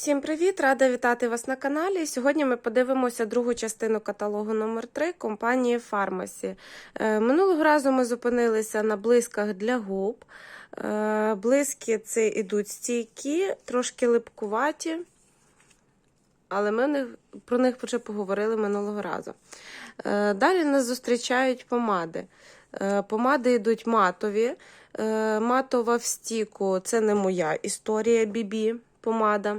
Всім привіт! Рада вітати вас на каналі. Сьогодні ми подивимося другу частину каталогу номер 3 компанії Фармасі. Минулого разу ми зупинилися на блисках для губ. Е, Блиски це ідуть стійкі, трошки липкуваті, але ми про них вже поговорили минулого разу. Е, Далі нас зустрічають помади. Е, Помади йдуть матові. Е, Матова в стіку це не моя історія бібі помада.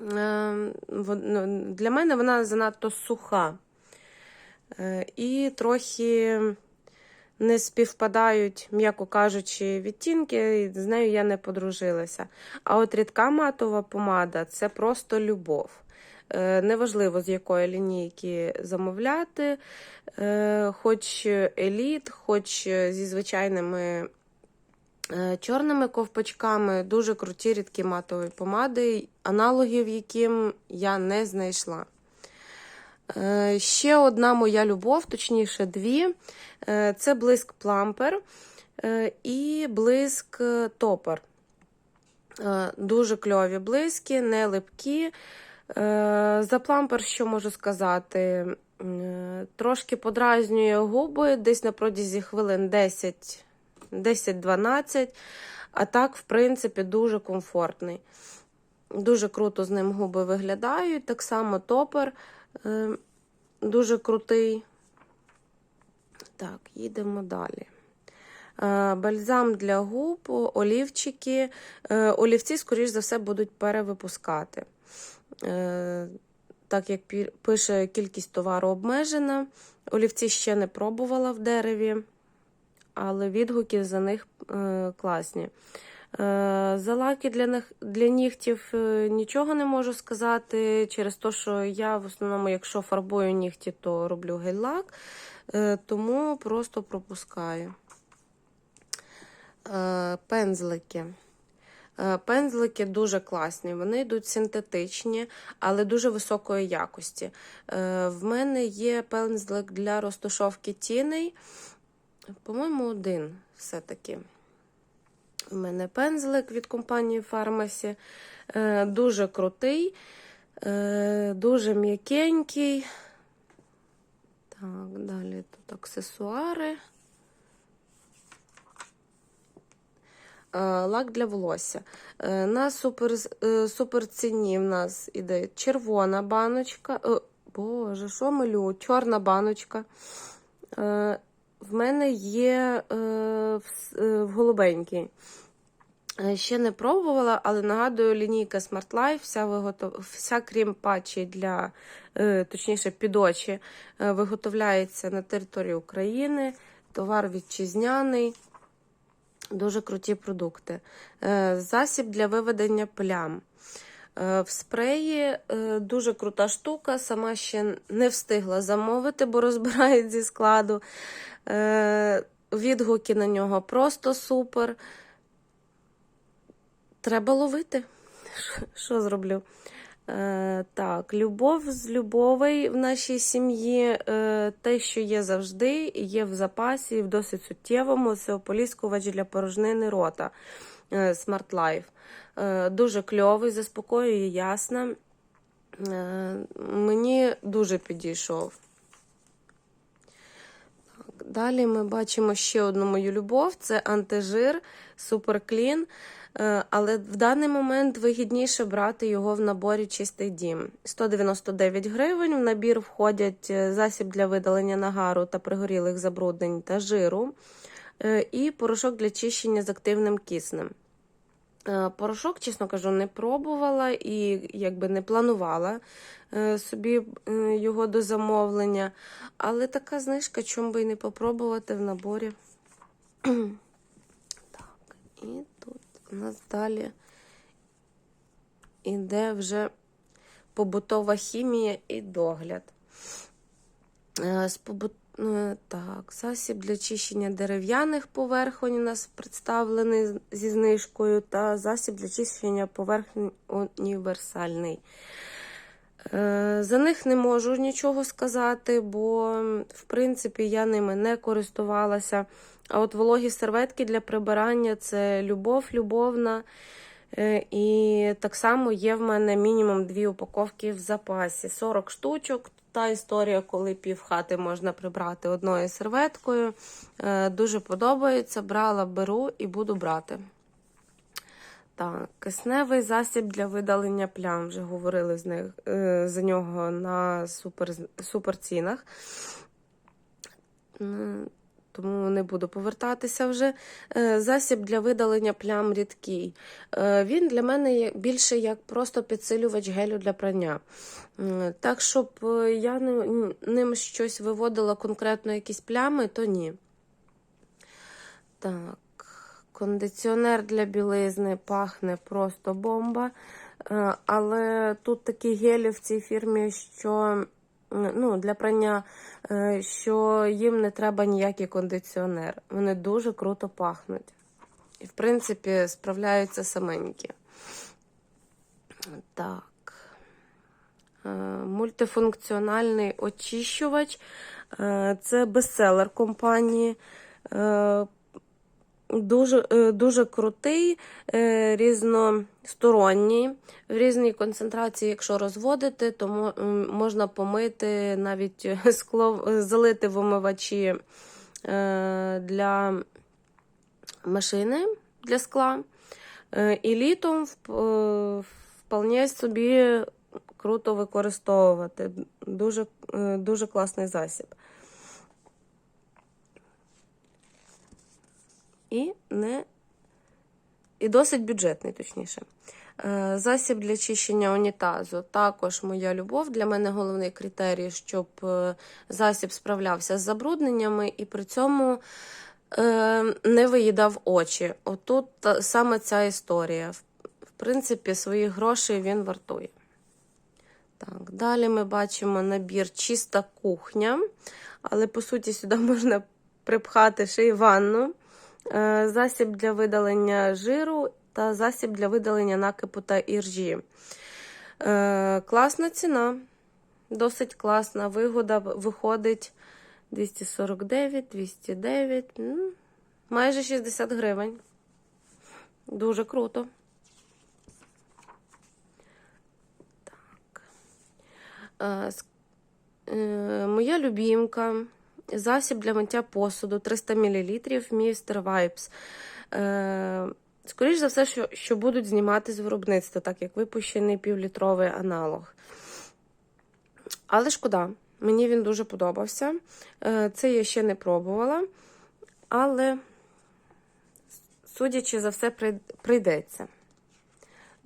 Е, вон- ну, Для мене вона занадто суха. Е, І трохи не співпадають, м'яко кажучи, відтінки, і з нею я не подружилася. А от рідка матова помада це просто любов. Е, Неважливо, з якої лінійки замовляти, е, хоч еліт, хоч зі звичайними чорними ковпачками, дуже круті рідкі матові помади, аналогів яким я не знайшла. Е, Ще одна моя любов, точніше, дві. Е, Це блиск плампер е, і блиск е, топер. Е, Дуже кльові блиски, не липкі. Е, За плампер, що можу сказати? Е, Трошки подразнює губи десь на протязі хвилин 10 10-12, а так, в принципі, дуже комфортний. Дуже круто з ним губи виглядають. Так само топер е, дуже крутий. Так, їдемо далі. Е, Бальзам для губ, олівчики. Е, Олівці, скоріш за все, будуть перевипускати. Так як пише кількість товару обмежена. Олівці ще не пробувала в дереві, але відгуки за них е, класні. Е, За лаки для, них, для нігтів е, нічого не можу сказати, через те, що я в основному, якщо фарбую нігті, то роблю гель-лак, тому просто пропускаю. Пензлики. Пензлики дуже класні, вони йдуть синтетичні, але дуже високої якості. В мене є пензлик для розташовки тіней. По-моєму, один все-таки. У мене пензлик від компанії Фармасі. Е, Дуже крутий, е, дуже м'якенький. Так, далі тут аксесуари. Е, Лак для волосся. На супер, е, суперціні в нас іде червона баночка. О, Боже, що малю? Чорна баночка. В мене є е, в, е, голубенькій. Е, Ще не пробувала, але нагадую, лінійка Smart Life, вся, виготов... вся крім патчі для, е, точніше, під очі, е, виготовляється на території України. Товар вітчизняний. Дуже круті продукти. Засіб для виведення плям. Е, В спреї е, дуже крута штука. Сама ще не встигла замовити, бо розбирають зі складу. Е, Відгуки на нього просто супер. Треба ловити. Що- зроблю? Так, любов з любовей в нашій сім'ї. Те, що є завжди, є в запасі, в досить суттєвому. Це ополіскувач для порожнини рота Smart Life. Е, дуже кльовий, заспокоює ясно. Е, мені дуже підійшов. Так, Далі ми бачимо ще одну мою любов: це антижир Суперклін. Е, Але в даний момент вигідніше брати його в наборі чистий дім. 199 гривень. В набір входять е, засіб для видалення нагару та пригорілих забруднень та жиру, е, і порошок для чищення з активним киснем. Е, Порошок, чесно кажу, не пробувала і якби не планувала е, собі е, його до замовлення. Але така знижка, чому би і не попробувати в наборі. Так, і тут у нас далі іде вже побутова хімія і догляд. З побут... е, Так, засіб для чищення дерев'яних поверхонь у нас представлений зі знижкою, та засіб для чищення поверхонь універсальний. Е, За них не можу нічого сказати, бо, в принципі, я ними не користувалася. А от вологі серветки для прибирання це любов, любовна. Е, І так само є в мене мінімум дві упаковки в запасі. 40 штучок. Та історія, коли пів хати можна прибрати одною серветкою. Е, Дуже подобається. Брала, беру і буду брати. Так, кисневий засіб для видалення плям. Вже говорили з них, е, за нього на супер, суперцінах. Тому не буду повертатися вже. Е, Засіб для видалення плям рідкий. Е, Він для мене більше як просто підсилювач гелю для прання. Так, щоб е, я ним- щось виводила конкретно якісь плями, то ні. Так, кондиціонер для білизни пахне просто бомба. Е, Але тут такі гелі в цій фірмі, що ну, для прання, е, що їм не треба ніякий кондиціонер. Вони дуже круто пахнуть. І, в принципі, справляються саменькі. Так. Е, Мультифункціональний очищувач. Е, Це бестселер компанії. Дуже, е, дуже крутий, е, різносторонній, в різній концентрації, якщо розводити, то можна помити навіть скло, е, залити в омивачі е, для машини для скла. І літом вполне собі круто використовувати. Дуже, дуже класний засіб. І не і досить бюджетний, точніше. Е, Засіб для чищення унітазу також моя любов. Для мене головний критерій, щоб е, засіб справлявся з забрудненнями і при цьому е, не виїдав очі. Отут саме ця історія. В принципі, своїх грошей він вартує. Так, далі ми бачимо набір чиста кухня, але по суті сюди можна припхати ще й ванну, засіб для видалення жиру та засіб для видалення накипу та іржі. Е, Класна ціна, досить класна. Вигода виходить 249, 209, майже 60 гривень. Дуже круто. Е, ск- е, Моя любімка. Засіб для миття посуду 300 мл Mr. Vibes. Скоріше за все, що, що будуть знімати з виробництва, так як випущений півлітровий аналог. Але шкода, мені він дуже подобався. Е, Це я ще не пробувала, але, судячи за все, прийдеться.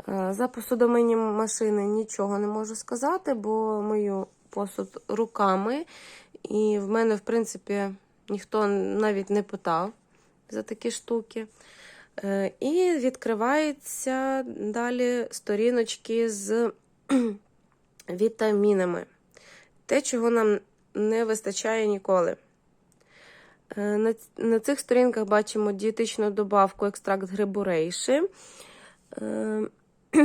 Е, За посудомийні машини нічого не можу сказати, бо мию посуд руками. І в мене, в принципі, ніхто навіть не питав за такі штуки. Е, І відкриваються далі сторіночки з вітамінами. Те, чого нам не вистачає ніколи. Е, На, цих сторінках бачимо дієтичну добавку екстракт грибу рейші. Е,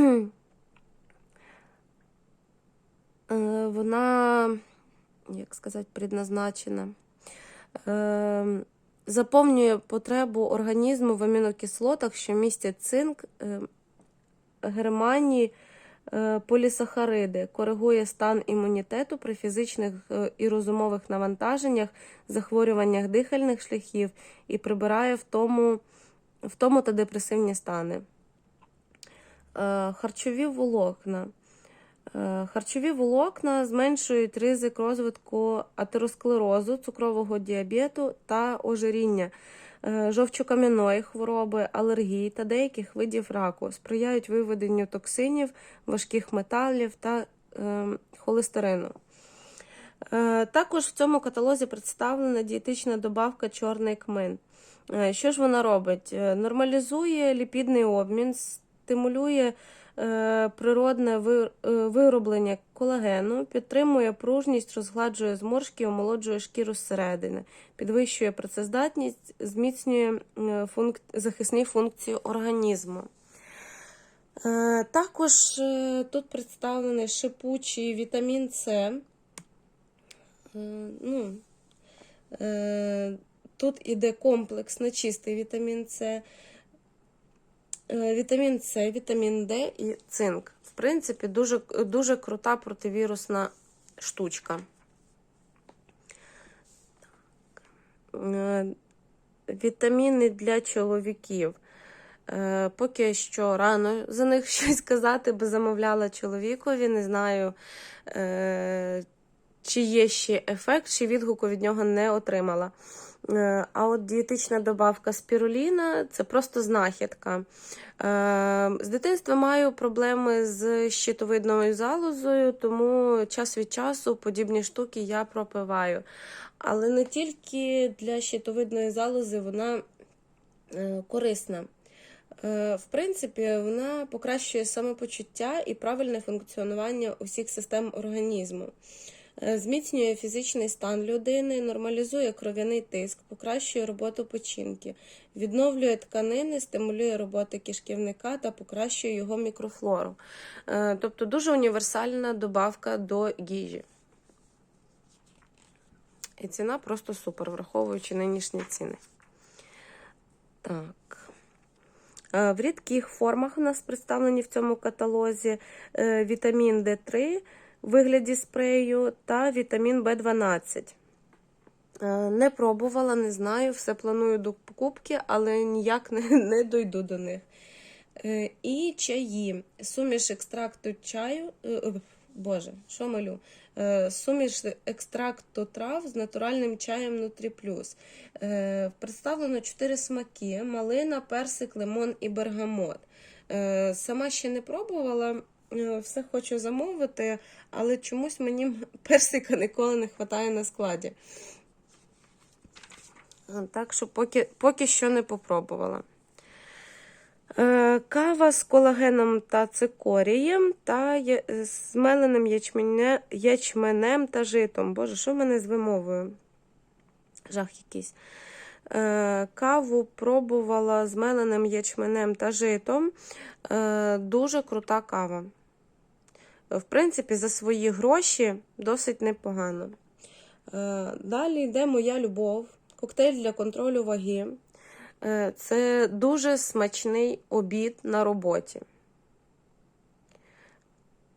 е, Вона, як сказати, предназначена. Е, Заповнює потребу організму в амінокислотах, що містять цинк, е, германії, е, полісахариди, коригує стан імунітету при фізичних е, і розумових навантаженнях, захворюваннях дихальних шляхів і прибирає втому, втому та депресивні стани. Е, Харчові волокна. Е, Харчові волокна зменшують ризик розвитку атеросклерозу, цукрового діабету та ожиріння, е, жовчокам'яної хвороби, алергії та деяких видів раку, сприяють виведенню токсинів, важких металів та е, холестерину. Також в цьому каталозі представлена дієтична добавка чорний кмин. Що ж вона робить? Нормалізує ліпідний обмін, стимулює природне е, вироблення колагену, підтримує пружність, розгладжує зморшки, омолоджує шкіру зсередини, підвищує працездатність, зміцнює е, функ... захисні функції організму. Е, Також е, тут представлений шипучий вітамін С. Е, Ну, е, тут іде комплекс на чистий вітамін С. Е, Вітамін С, вітамін Д і цинк. В принципі, дуже, дуже крута противірусна штучка. Е, Вітаміни для чоловіків. Е, Поки що рано за них щось казати, бо замовляла чоловікові. Не знаю, чи є ще ефект, чи відгуку від нього не отримала. Е, А от дієтична добавка спіруліна це просто знахідка. Е, З дитинства маю проблеми з щитовидною залозою, тому час від часу подібні штуки я пропиваю. Але не тільки для щитовидної залози вона е, корисна. В принципі, вона покращує самопочуття і правильне функціонування усіх систем організму. Е, Зміцнює фізичний стан людини, нормалізує кров'яний тиск, покращує роботу печінки, відновлює тканини, стимулює роботу кишківника та покращує його мікрофлору. Е, Тобто дуже універсальна добавка до їжі. І ціна просто супер, враховуючи нинішні ціни. Так. Е, В рідких формах у нас представлені в цьому каталозі вітамін D3 в вигляді спрею та вітамін В12. Е, Не пробувала, не знаю, все планую до покупки, але ніяк не, не дойду до них. Е, І чаї. Суміш екстракту чаю. е, Боже, що малю? Суміш екстракту трав з натуральним чаєм Нутріплюс. Е, Представлено 4 смаки: малина, персик, лимон і бергамот. Сама ще не пробувала, все хочу замовити, але чомусь мені персика ніколи не вистачає на складі. Е, Так що поки, поки що не попробувала. Е, Кава з колагеном та цикорієм та з меленим ячмене, ячменем та житом. Боже, що в мене з вимовою? Жах якийсь. Е, Каву пробувала з меленим ячменем та житом. Е, Дуже крута кава. В принципі, за свої гроші досить непогано. Е, Далі йде моя любов. Коктейль для контролю ваги. Е, Це дуже смачний обід на роботі.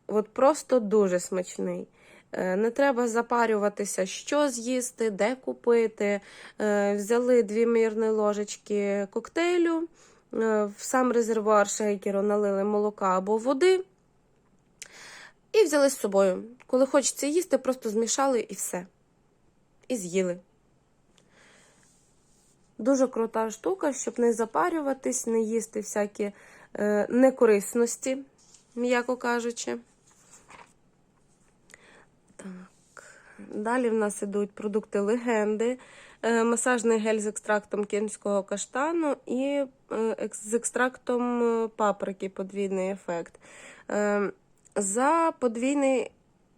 От просто дуже смачний. Е, Не треба запарюватися, що з'їсти, де купити. Взяли дві мірні ложечки коктейлю, в сам резервуар шейкеру налили молока або води і взяли з собою. Коли хочеться їсти, просто змішали і все. І з'їли. Дуже крута штука, щоб не запарюватись, не їсти всякі е, некорисності, м'яко кажучи. Так. Далі в нас ідуть продукти легенди, е, масажний гель з екстрактом кінського каштану і е, з екстрактом е, паприки подвійний ефект. Е, За подвійний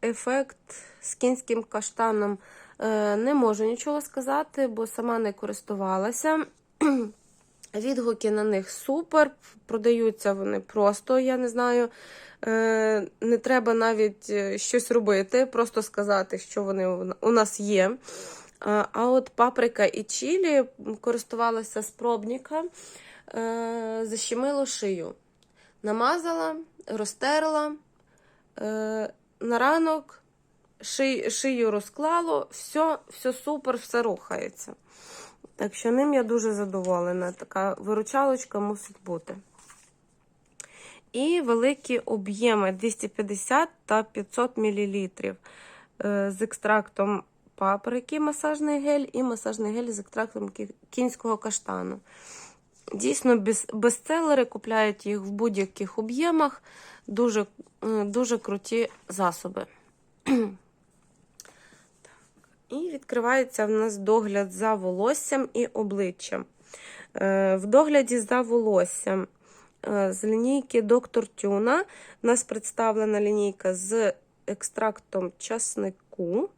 ефект з кінським каштаном е, не можу нічого сказати, бо сама не користувалася. Відгуки на них супер, продаються вони просто, я не знаю. Е, Не треба навіть е, щось робити, просто сказати, що вони у- нас є. А от паприка і чілі користувалася з пробника, защемило шию. Намазала, розтерла, на ранок ши, шию розклало, все, все супер, все рухається. Так що ним я дуже задоволена. Така виручалочка мусить бути. І великі об'єми 250 та 500 мл з екстрактом паприки масажний гель і масажний гель з екстрактом кінського каштану. Дійсно, бестселери купляють їх в будь-яких об'ємах. Дуже, е, дуже круті засоби. І відкривається в нас догляд за волоссям і обличчям. Е, В догляді за волоссям е, з лінійки Доктор Тюна у нас представлена лінійка з екстрактом часнику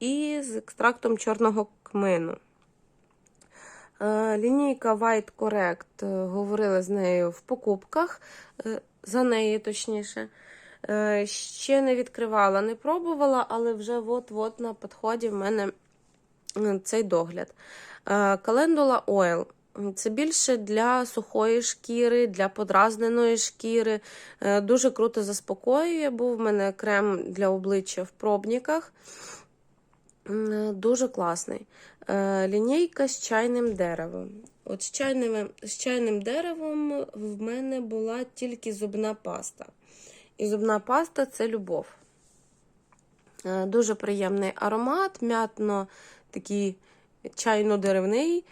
і з екстрактом чорного кмину. Лінійка White Correct, говорили з нею в покупках, за неї точніше. Е, Ще не відкривала, не пробувала, але вже от-от на підході в мене цей догляд. Calendula Oil. Це більше для сухої шкіри, для подразненої шкіри. Е, Дуже круто заспокоює. Був в мене крем для обличчя в пробниках. Е, Дуже класний. Лінійка з чайним деревом. От з чайним, з чайним деревом в мене була тільки зубна паста. І зубна паста це любов. Е, Дуже приємний аромат, м'ятно такий чайно-деревний.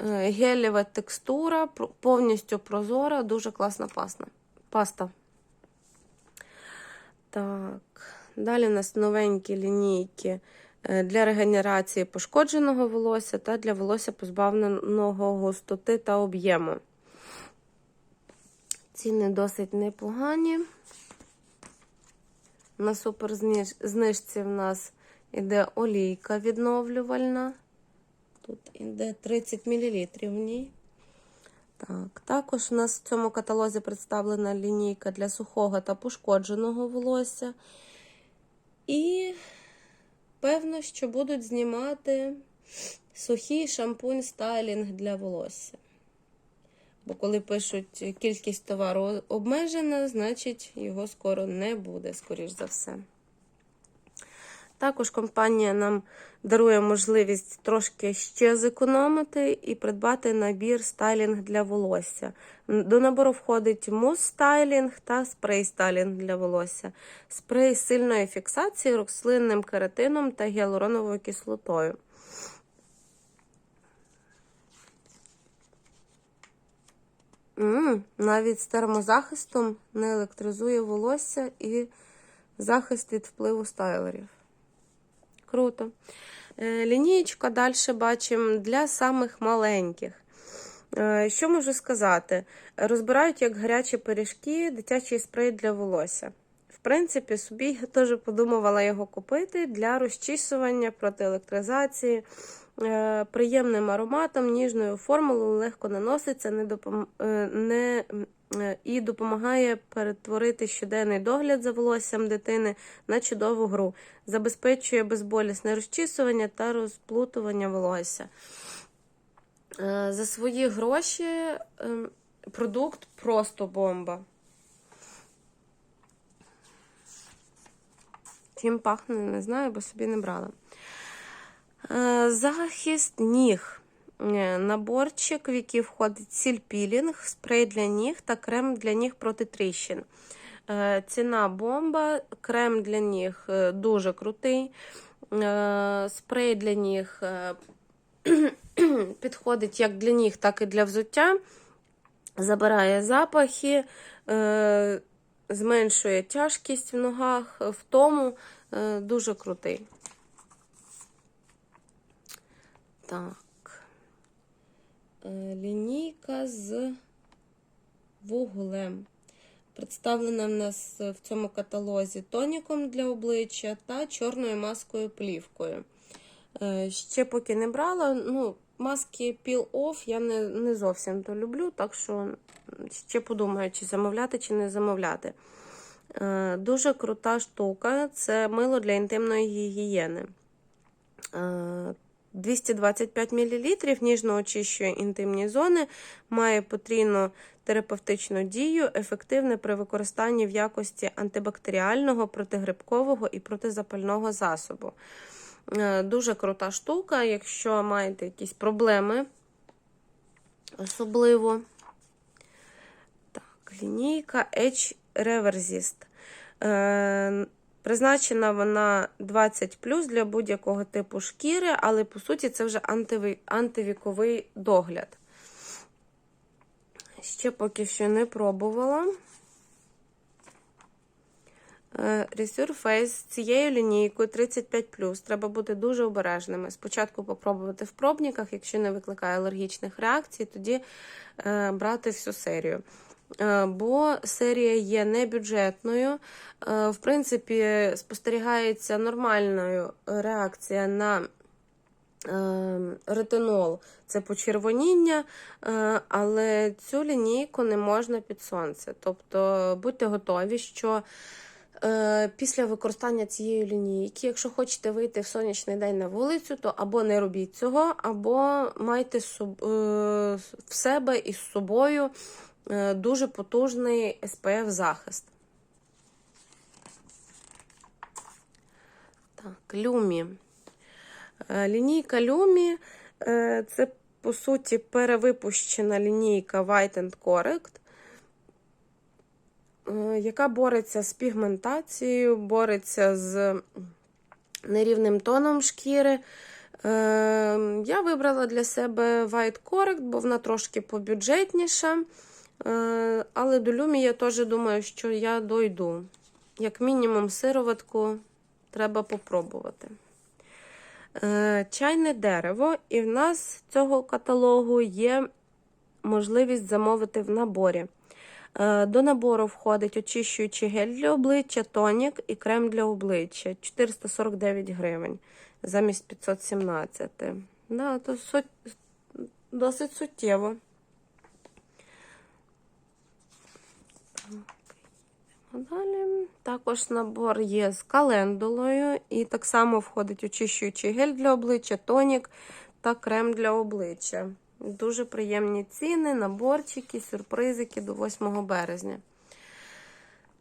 Е, Гелєва текстура, повністю прозора, дуже класна паста. Так, далі у нас новенькі лінійки для регенерації пошкодженого волосся та для волосся позбавленого густоти та об'єму. Ціни досить непогані. На суперзнижці в нас іде олійка відновлювальна. Тут іде 30 мл в ній. Так, також у нас в цьому каталозі представлена лінійка для сухого та пошкодженого волосся. І певно, що будуть знімати сухий шампунь стайлінг для волосся. Бо коли пишуть кількість товару обмежена, значить його скоро не буде, скоріш за все. Також компанія нам дарує можливість трошки ще зекономити і придбати набір стайлінг для волосся. До набору входить мус стайлінг та спрей стайлінг для волосся. Спрей сильної фіксації, рослинним кератином та гіалуроновою кислотою. Навіть з термозахистом не електризує волосся і захист від впливу стайлерів. Круто. Е, Лінієчка далі бачимо для самих маленьких. Е, Що можу сказати? Розбирають як гарячі пиріжки, дитячий спрей для волосся. В принципі, собі я теж подумувала його купити для розчісування проти електризації. Е, Приємним ароматом, ніжною формулою, легко наноситься не допом... не... е, і допомагає перетворити щоденний догляд за волоссям дитини на чудову гру. Забезпечує безболісне розчісування та розплутування волосся. Е, За свої гроші ем, продукт просто бомба. Чим пахне, не знаю, бо собі не брала. Е, Захист ніг. Е, Наборчик, в який входить сіль-пілінг, спрей для ніг та крем для ніг проти тріщин. Е, Ціна бомба, крем для ніг е, дуже крутий. Спрей для ніг підходить як для ніг, так і для взуття. Забирає запахи, зменшує тяжкість в ногах, втому. Дуже крутий. Так. Е, Лінійка з вуглем. Представлена в нас в цьому каталозі тоніком для обличчя та чорною маскою плівкою. Е, Ще поки не брала. Ну, маски Peel Off я не, не зовсім то люблю, так що ще подумаю, чи замовляти, чи не замовляти. Е, Дуже крута штука це мило для інтимної гігієни. Е, 225 мл ніжно очищує інтимні зони, має потрійну терапевтичну дію, ефективне при використанні в якості антибактеріального, протигрибкового і протизапального засобу. Е, Дуже крута штука, якщо маєте якісь проблеми, особливо. Так, лінійка Edge Reversist. Призначена вона 20 для будь-якого типу шкіри, але по суті це вже антивіковий догляд. Ще поки що не пробувала. Е, Resurface з цією лінійкою 35 Треба бути дуже обережними. Спочатку попробувати в пробниках, якщо не викликає алергічних реакцій, тоді е, брати всю серію. Е, Бо серія є небюджетною. Е, В принципі, спостерігається нормальною реакція на е, ретинол це почервоніння, е, але цю лінійку не можна під сонце. Тобто будьте готові, що е, після використання цієї лінійки, якщо хочете вийти в сонячний день на вулицю, то або не робіть цього, або майте е, в себе із собою е, дуже потужний SPF захист. Так, люмі. Е, Лінійка Люмі е, це, по суті, перевипущена лінійка White and Correct, е, яка бореться з пігментацією, бореться з нерівним тоном шкіри. Е, Я вибрала для себе White Correct, бо вона трошки побюджетніша. Е, Але до Люмі я теж думаю, що я дойду. Як мінімум, сироватку треба попробувати. Е, Чайне дерево, і в нас цього каталогу є можливість замовити в наборі. Е, До набору входить очищуючий гель для обличчя, тонік і крем для обличчя 449 гривень замість 517. Да, то досить суттєво. Далі також набор є з календулою, і так само входить очищуючий гель для обличчя, тонік та крем для обличчя. Дуже приємні ціни, наборчики, сюрпризики до 8 березня.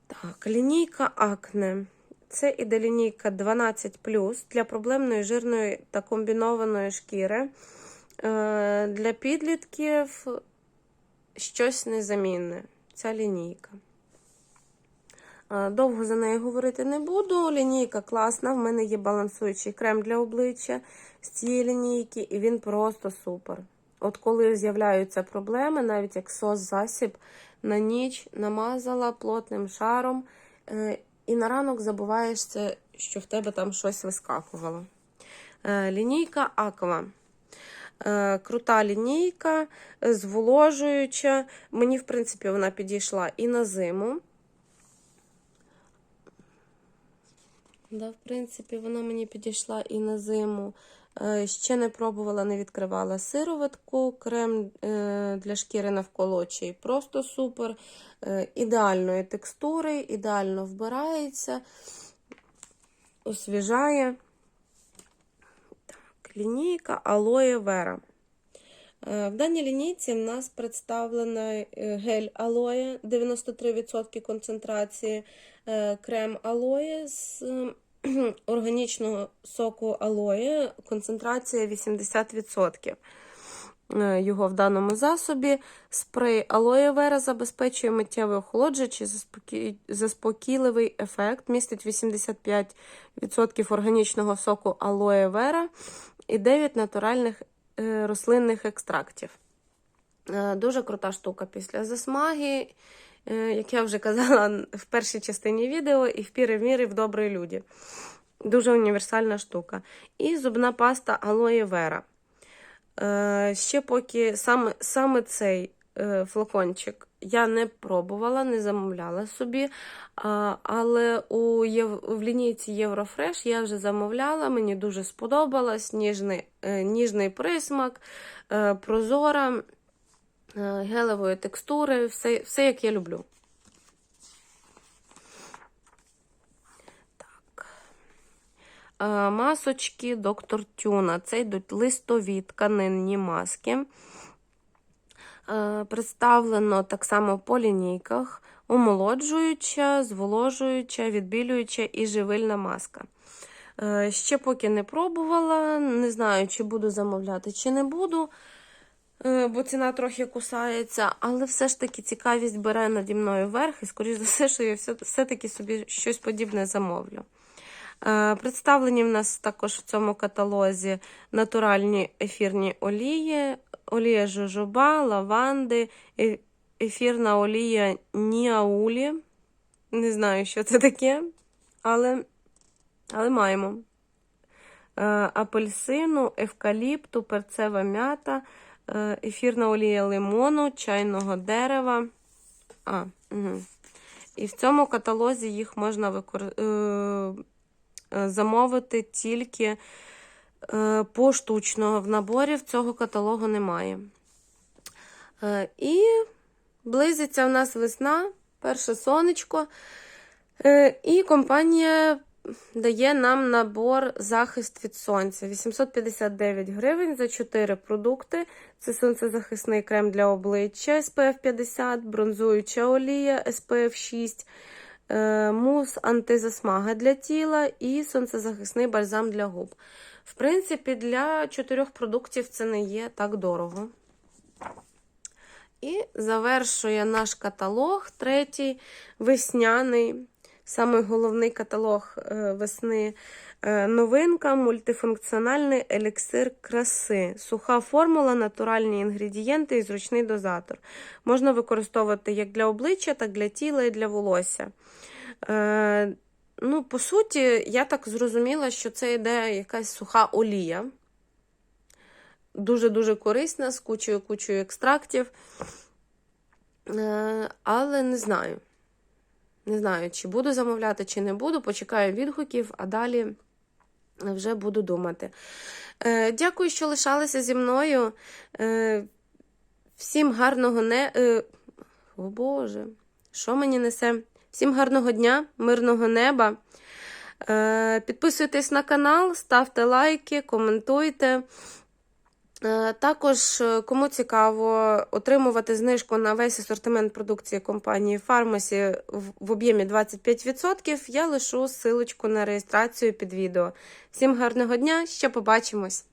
Так, лінійка Акне. Це іде лінійка 12 для проблемної жирної та комбінованої шкіри. Е, Для підлітків щось незамінне. Ця лінійка. Е, Довго за нею говорити не буду. Лінійка класна. В мене є балансуючий крем для обличчя з цієї лінійки, і він просто супер. От коли з'являються проблеми, навіть як сос-засіб, на ніч намазала плотним шаром, е, і на ранок забуваєшся, що в тебе там щось вискакувало. Е, Лінійка Аква. Крута лінійка, зволожуюча. Мені, в принципі, вона підійшла і на зиму. Да, в принципі, вона мені підійшла і на зиму. Е, Ще не пробувала, не відкривала сироватку, крем е, для шкіри навколо очей. Просто супер. Е, Ідеальної текстури, ідеально вбирається, освіжає. Так, лінійка Алоє Вера. В даній лінійці в нас представлена гель алоє 93% концентрації, крем алоє з е, органічного соку алоє, концентрація 80%. Е, Його в даному засобі. Спрей алоє вера забезпечує миттєвий охолоджуючий заспокій- заспокійливий ефект, містить 85% органічного соку алоє вера і 9 натуральних е, рослинних екстрактів. Е, Дуже крута штука після засмаги. Е, Як я вже казала в першій частині відео, і в піри в міри в добрій люді. Дуже універсальна штука. І зубна паста Aloe Vera. Е, Ще поки саме, саме цей е, флакончик я не пробувала, не замовляла собі. Але у в лінійці Єврофреш я вже замовляла, мені дуже сподобалось. Ніжний, ніжний присмак, прозора, гелевої текстури, все, все як я люблю. Так. Е, Масочки доктор Тюна. Це йдуть листові тканинні маски. Е, Представлено так само по лінійках: омолоджуюча, зволожуюча, відбілююча і живильна маска. Е, Ще поки не пробувала, не знаю, чи буду замовляти, чи не буду, е, бо ціна трохи кусається, але все ж таки цікавість бере наді мною верх, і, скоріш за все, що я все- все-таки собі щось подібне замовлю. Е, Представлені в нас також в цьому каталозі натуральні ефірні олії, олія жожоба, лаванди, е- ефірна олія ніаулі. Не знаю, що це таке, але, але маємо. Е, Апельсину, евкаліпту, перцева м'ята, ефірна олія лимону, чайного дерева. А, угу. І в цьому каталозі їх можна викор... е, е, замовити тільки е, поштучно. В наборі в цього каталогу немає. Е, І близиться в нас весна, перше сонечко. Е, І компанія дає нам набор захист від сонця. 859 гривень за 4 продукти. Це сонцезахисний крем для обличчя SPF 50, бронзуюча олія SPF 6, е, мус антизасмага для тіла і сонцезахисний бальзам для губ. В принципі, для чотирьох продуктів це не є так дорого. І завершує наш каталог, третій весняний, самий головний каталог е, весни. Е, Новинка мультифункціональний еліксир краси. Суха формула, натуральні інгредієнти і зручний дозатор. Можна використовувати як для обличчя, так для тіла і для волосся. Е, Ну, по суті, я так зрозуміла, що це йде якась суха олія. Дуже-дуже корисна, з кучою-кучою екстрактів. Е, Але не знаю. Не знаю, чи буду замовляти, чи не буду. Почекаю відгуків, а далі вже буду думати. Е, Дякую, що лишалися зі мною. Е, Всім гарного не. е, О Боже, що мені несе? Всім гарного дня, мирного неба. Е, Підписуйтесь на канал, ставте лайки, коментуйте. Е, Також, е, кому цікаво отримувати знижку на весь асортимент продукції компанії Фармасі в- об'ємі 25%, я лишу ссылочку на реєстрацію під відео. Всім гарного дня, ще побачимось!